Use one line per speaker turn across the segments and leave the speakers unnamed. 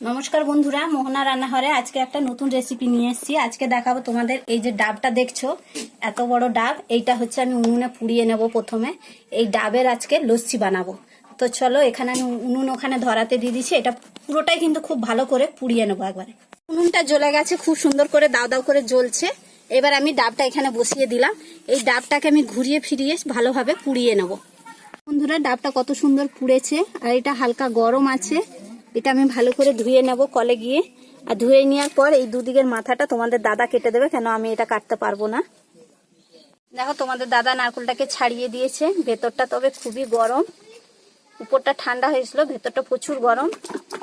নমস্কার বন্ধুরা, মোহনা রান্নাঘরে আজকে একটা নতুন রেসিপি নিয়ে এসেছি। আজকে দেখাবো তোমাদের এই যে ডাবটা দেখছ, এত বড় ডাব, এইটা হচ্ছে আমি উনুনে পুড়িয়ে নেব প্রথমে। এই ডাবের আজকে লস্যি বানাবো। তো চলো, এখানে আমি উনুন ওখানে ধরাতে দিয়ে দিচ্ছি। এটা পুরোটাই কিন্তু খুব ভালো করে পুড়িয়ে নেব একবারে। উনুনটা জ্বলে গেছে, খুব সুন্দর করে দাও দাও করে জ্বলছে। এবার আমি ডাবটা এখানে বসিয়ে দিলাম। এই ডাবটাকে আমি ঘুরিয়ে ফিরিয়ে ভালোভাবে পুড়িয়ে নেব। বন্ধুরা, ডাবটা কত সুন্দর পুড়েছে, আর এটা হালকা গরম আছে। এটা আমি ভালো করে ধুয়ে নেব কলে গিয়ে। আর ধুয়ে নেওয়ার পর এই দুদিকের মাথাটা তোমাদের দাদা কেটে দেবে, কেন আমি এটা কাটতে পারব না। দেখো, তোমাদের দাদা নারকেলটাকে ছাড়িয়ে দিয়েছে। ভেতরটা তবে খুবই গরম। উপরটা ঠান্ডা হয়েছিল, ভেতরটা প্রচুর গরম।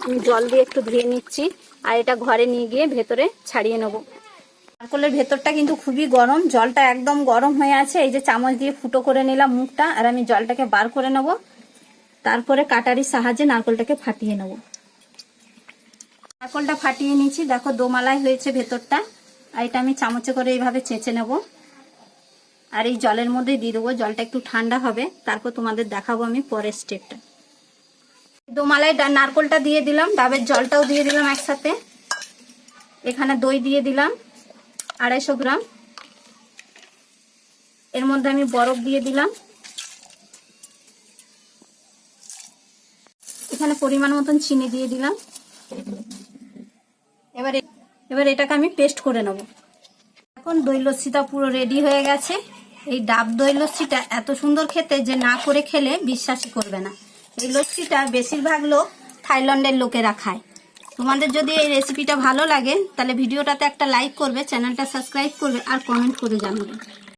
আমি জল দিয়ে একটু ধুয়ে নিচ্ছি, আর এটা ঘরে নিয়ে গিয়ে ভেতরে ছাড়িয়ে নেব। নারকলের ভেতরটা কিন্তু খুবই গরম, জলটা একদম গরম হয়ে আছে। এই যে চামচ দিয়ে ফুটো করে নিলাম মুখটা, আর আমি জলটাকে বার করে নেব। তারপরে কাটারির সাহায্যে নারকলটাকে ফাটিয়ে নেব। নারকলটা ফাটিয়ে নিয়েছি। দেখো দোমালাই হয়েছে ভেতরটা। আর এটা আমি চামচে করে এইভাবে চেঁচে নেব। আর এই জলের মধ্যে দিয়ে দেবো। জলটা একটু ঠান্ডা হবে। তারপর তোমাদের দেখাবো আমি পরের স্টেপটা। দোমালাই নারকলটা দিয়ে দিলাম। ডাবের জলটাও দিয়ে দিলাম একসাথে। এখানে দই দিয়ে দিলাম। আড়াইশো গ্রাম। এর মধ্যে আমি বরফ দিয়ে দিলাম। এখানে পরিমাণ মতন চিনি দিয়ে দিলাম। এবার এবার এটাকে আমি পেস্ট করে নেব। এখন দই লস্যিটা পুরো রেডি হয়ে গেছে। এই ডাব দই লস্যিটা এত সুন্দর খেতে যে না করে খেলে বিশ্বাসই করবে না। এই লস্যিটা বেশিরভাগ লোক থাইল্যান্ডের লোকেরা খায়। তোমাদের যদি এই রেসিপিটা ভালো লাগে, তাহলে ভিডিওটাতে একটা লাইক করবে, চ্যানেলটা সাবস্ক্রাইব করবে আর কমেন্ট করে জানাবে।